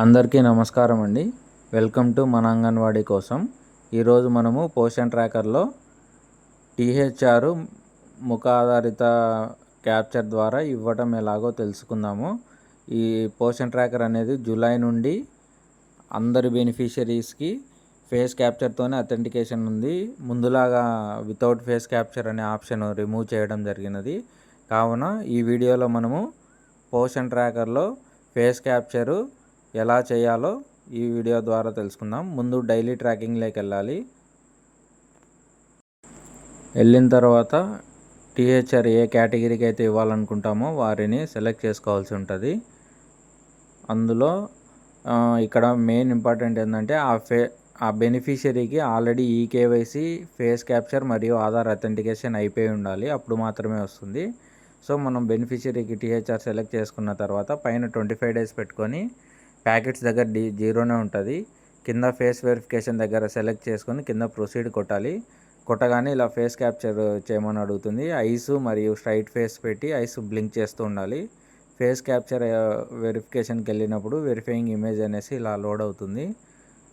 అందరికీ నమస్కారం అండి. వెల్కమ్ టు మన అంగన్వాడీ కోసం. ఈరోజు మనము పోషన్ ట్రాకర్లో టీహెచ్ఆర్ ముఖ ఆధారిత క్యాప్చర్ ద్వారా ఇవ్వటం ఎలాగో తెలుసుకుందాము. ఈ పోషన్ ట్రాకర్ అనేది జూలై నుండి అందరి బెనిఫిషరీస్కి ఫేస్ క్యాప్చర్తోనే అథెంటికేషన్ ఉంది. ముందులాగా వితౌట్ ఫేస్ క్యాప్చర్ అనే ఆప్షన్ రిమూవ్ చేయడం జరిగినది. కావున ఈ వీడియోలో మనము పోషన్ ట్రాకర్లో ఫేస్ క్యాప్చరు ఎలా చేయాలో ఈ వీడియో ద్వారా తెలుసుకుందాం. ముందు డైలీ ట్రాకింగ్లోకి వెళ్ళాలి. వెళ్ళిన తర్వాత టీహెచ్ఆర్ ఏ కేటగిరీకి అయితే ఇవ్వాలనుకుంటామో వారిని సెలెక్ట్ చేసుకోవాల్సి ఉంటుంది. అందులో ఇక్కడ మెయిన్ ఇంపార్టెంట్ ఏంటంటే ఆ ఫే ఆ బెనిఫిషరీకి ఆల్రెడీ ఈకేవైసీ ఫేస్ క్యాప్చర్ మరియు ఆధార్ అథెంటికేషన్ అయిపోయి ఉండాలి. అప్పుడు మాత్రమే వస్తుంది. సో మనం బెనిఫిషరీకి టీహెచ్ఆర్ సెలెక్ట్ చేసుకున్న తర్వాత పైన ట్వంటీ ఫైవ్ డేస్ పెట్టుకొని ప్యాకెట్స్ దగ్గర డి జీరోనే ఉంటుంది. కింద ఫేస్ వెరిఫికేషన్ దగ్గర సెలెక్ట్ చేసుకొని కింద ప్రొసీడ్ కొట్టాలి. కొట్టగానే ఇలా ఫేస్ క్యాప్చర్ చేయమని అడుగుతుంది. ఐస్ మరియు స్ట్రైట్ ఫేస్ పెట్టి ఐస్ బ్లింక్ చేస్తూ ఉండాలి. ఫేస్ క్యాప్చర్ వెరిఫికేషన్కి వెళ్ళినప్పుడు వెరిఫైయింగ్ ఇమేజ్ అనేసి ఇలా లోడ్ అవుతుంది.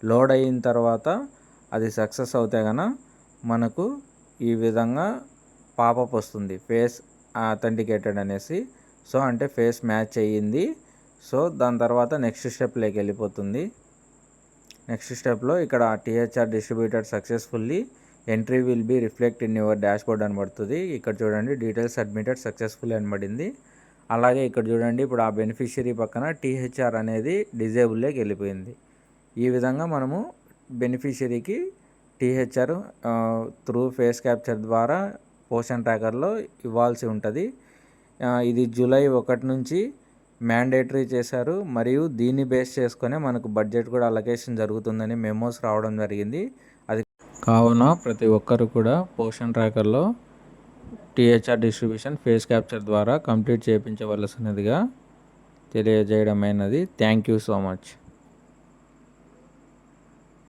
లోడ్ అయిన తర్వాత అది సక్సెస్ అవుతే కనుక మనకు ఈ విధంగా పాపప్ వస్తుంది. ఫేస్ అథెంటికేటెడ్ అనేసి. సో అంటే ఫేస్ మ్యాచ్ అయ్యింది. సో దాని తర్వాత నెక్స్ట్ స్టెప్లోకి వెళ్ళిపోతుంది. నెక్స్ట్ స్టెప్లో ఇక్కడ THR distributor successfully entry will be reflect in your dashboard అని పడుతుంది ఇక్కడ చూడండి డీటెయిల్స్ సబ్మిటెడ్ సక్సెస్ఫుల్ అని పడింది అలాగే ఇక్కడ చూడండి ఇప్పుడు ఆ బెనిఫిషియరీ పక్కన టీహెచ్ఆర్ అనేది డిజేబుల్లోకి వెళ్ళిపోయింది. ఈ విధంగా మనము బెనిఫిషియరీకి టీహెచ్ఆర్ త్రూ ఫేస్ క్యాప్చర్ ద్వారా పోషన్ ట్రాకర్లో ఇవ్వాల్సి ఉంటుంది. ఇది జూలై ఒకటి నుంచి మ్యాండేటరీ చేశారు. మరియు దీన్ని బేస్ చేసుకునే మనకు బడ్జెట్ కూడా అలొకేషన్ జరుగుతుందని మెమోస్ రావడం జరిగింది. అది కావున ప్రతి ఒక్కరు కూడా పోషన్ ట్రాకర్లో టీహెచ్ఆర్ డిస్ట్రిబ్యూషన్ ఫేస్ క్యాప్చర్ ద్వారా కంప్లీట్ చేయించవలసినదిగా తెలియజేయడమైనది. Thank you so much.